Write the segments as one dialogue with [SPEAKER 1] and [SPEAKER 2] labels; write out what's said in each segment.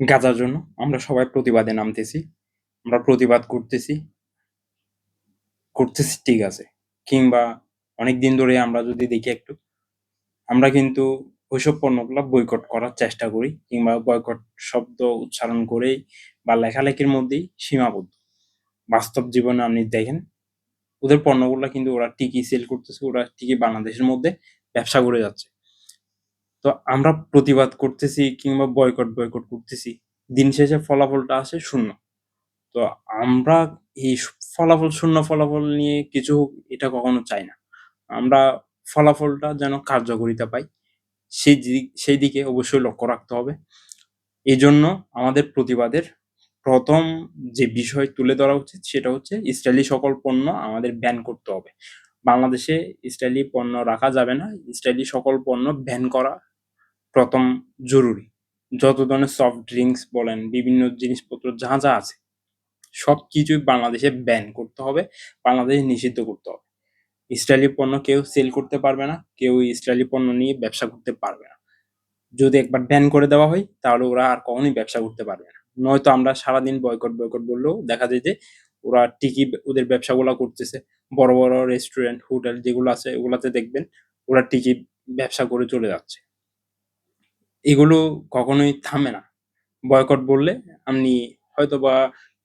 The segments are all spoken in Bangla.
[SPEAKER 1] গাঁজার জন্য। আমরা সবাই প্রতিবাদে নামতেছি। আমরা প্রতিবাদ করতেছি। করতেছি ঠিক আছে। কিংবা অনেক দিন ধরে আমরা যদি দেখি একটু, আমরা কিন্তু ওইসব পণ্যগুলো বয়কট করার চেষ্টা করি কিংবা বয়কট শব্দ উচ্চারণ করেই বা লেখালেখির মধ্যেই সীমাবদ্ধ। বাস্তব জীবনে আপনি দেখেন, ওদের পণ্যগুলো কিন্তু ওরা ঠিকই সেল করতেছে, ওরা ঠিকই বাংলাদেশের মধ্যে ব্যবসা করে যাচ্ছে। তো আমরা প্রতিবাদ করতেছি কিংবা বয়কট বয়কট করতেছি। দিন শেষে ফলাফলটা আসে শূন্য। তো আমরা এই ফলাফল শূন্য ফলাফল নিয়ে কিছু এটা কখনো চাই না। আমরা ফলাফলটা যেন কার্যকরিতা পাই। সেই সেই দিকে অবশ্যই লক্ষ্য রাখতে হবে। এই জন্য আমাদের প্রতিবাদের প্রথম যে বিষয় তুলে ধরা উচিত সেটা হচ্ছে ইসরায়েলি সকল পণ্য আমাদের ব্যান করতে হবে। বাংলাদেশে ইসরায়েলি পণ্য রাখা যাবে না। ইসরায়েলি সকল পণ্য ব্যান করা প্রথম জরুরি। যত ধরনের সফট ড্রিঙ্কস বলেন, বিভিন্ন জিনিসপত্র যা যা আছে, সব কিছুই বাংলাদেশে ব্যান করতে হবে, বাংলাদেশে নিষিদ্ধ করতে হবে। ইসরায়েলি পণ্য কেউ সেল করতে পারবে না, কেউ ইসরায়েলি পণ্য নিয়ে ব্যবসা করতে পারবে না। যদি একবার ব্যান করে দেওয়া হয়, তাহলে ওরা আর কখনোই ব্যবসা করতে পারবে না। নয়তো আমরা সারাদিন বয়কট বয়কট বললেও দেখা যায় যে, ওরা টিকি ওদের ব্যবসাগুলো করতেছে। বড় বড় রেস্টুরেন্ট হোটেল যেগুলো আছে, ওগুলাতে দেখবেন, ওরা টিকি ব্যবসা করে চলে যাচ্ছে। এগুলো কখনোই থামে না। বয়কট বললে আপনি হয়তো বা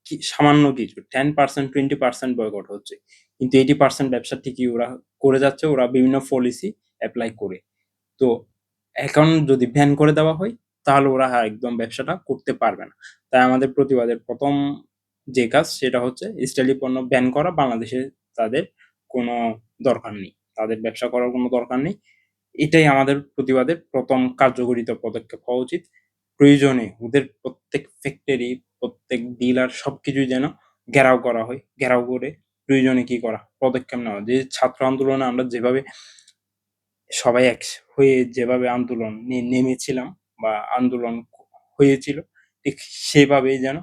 [SPEAKER 1] কি, সামান্য কিছু ten percent twenty percent boycott হচ্ছে। কিন্তু এইটি পার্সেন্ট ব্যবসা ঠিকই ওরা করে যাচ্ছে, ওরা বিভিন্ন পলিসি অ্যাপ্লাই করে। তো এখন যদি ব্যান করে দেওয়া হয়, তাহলে ওরা একদম ব্যবসাটা করতে পারবে না। তাই আমাদের প্রতিবাদের প্রথম যে কাজ, সেটা হচ্ছে ইসরায়েলি পণ্য ব্যান করা। বাংলাদেশে তাদের কোনো দরকার নেই। তাদের ব্যবসা করার কোনো দরকার নেই। এটাই আমাদের প্রতিবাদের প্রথম কার্যকরিত পদক্ষেপ হওয়া উচিত। প্রয়োজনে ওদের প্রত্যেক ফ্যাক্টরি প্রত্যেক ডিলার সবকিছুই যেন ঘেরাও করা হয়। ঘেরাও করে প্রয়োজনে কি করা, পদক্ষেপ নেওয়া। যে ছাত্র আন্দোলনে আমরা যেভাবে সবাই এক হয়ে যেভাবে আন্দোলন নেমেছিলাম বা আন্দোলন হয়েছিল, ঠিক সেভাবেই যেন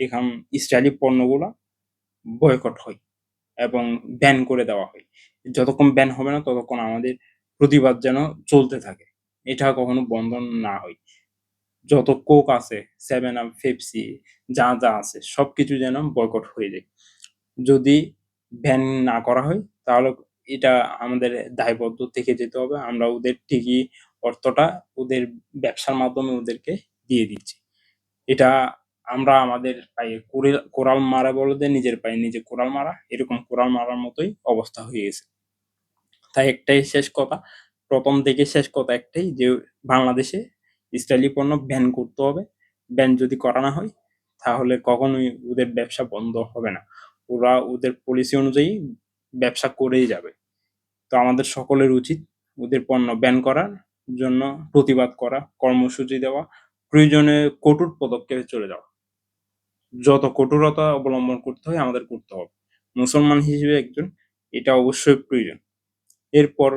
[SPEAKER 1] এখান ইসরায়েলি পণ্যগুলো বয়কট হয় এবং ব্যান করে দেওয়া হয়। যতক্ষণ ব্যান হবে না ততক্ষণ আমাদের প্রতিবাদ যেন চলতে থাকে। এটা কখনো বন্ধ না হয়। যত কোক আছে সেভেন আপ ফেপসি যা যা আছে সব কিছু যেন বয়কট হয়ে যায়। যদি ব্যান না করা হয়, তাহলে এটা আমাদের দায়বদ্ধ থেকে যেতে হবে। আমরা ওদের ঠিকই অর্থটা, ওদের ব্যবসার মাধ্যমে ওদেরকে দিয়ে দিচ্ছি। এটা আমরা আমাদের পায়ে কোরাল মারা বলতে নিজের পায়ে নিজে কোরাল মারা, এরকম কোরাল মারার মতোই অবস্থা হয়ে গেছে। তাই একটাই শেষ কথা। প্রথম থেকে শেষ কথা একটাই যে, বাংলাদেশে ইসরায়েলি পণ্য ব্যান করতে হবে। ব্যান যদি করা না হয়, তাহলে কখনোই ওদের ব্যবসা বন্ধ হবে না। ওরা ওদের পলিসি অনুযায়ী ব্যবসা করেই যাবে। তো আমাদের সকলের উচিত ওদের পণ্য ব্যান করার জন্য প্রতিবাদ করা, কর্মসূচি দেওয়া, প্রয়োজনে কঠোর পদক্ষেপে চলে যাওয়া। যত কঠোরতা অবলম্বন করতে হয়, আমাদের করতে হবে। মুসলমান হিসেবে একজন, এটা অবশ্যই প্রয়োজন। এরপর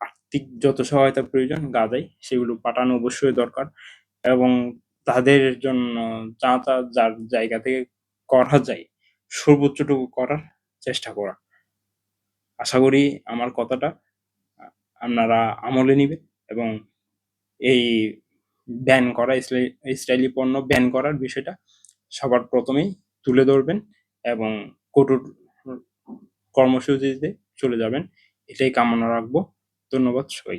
[SPEAKER 1] আর্থিক যত সহায়তা প্রয়োজন গাজায় সেগুলো পাঠানো অবশ্যই দরকার এবং তাদের জন্য যা তা যার জায়গা থেকে করা যায়, সর্বোচ্চটুকু করার চেষ্টা করা। আশা করি আমার কথাটা আপনারা আমলে নিবেন এবং এই ব্যান করা ইসরায়েলি পণ্য ব্যান করার বিষয়টা সবার প্রথমেই তুলে ধরবেন এবং কঠোর কর্মসূচিতে চলে যাবেন। এটাই কামনা রাখব। ধন্যবাদ সবাই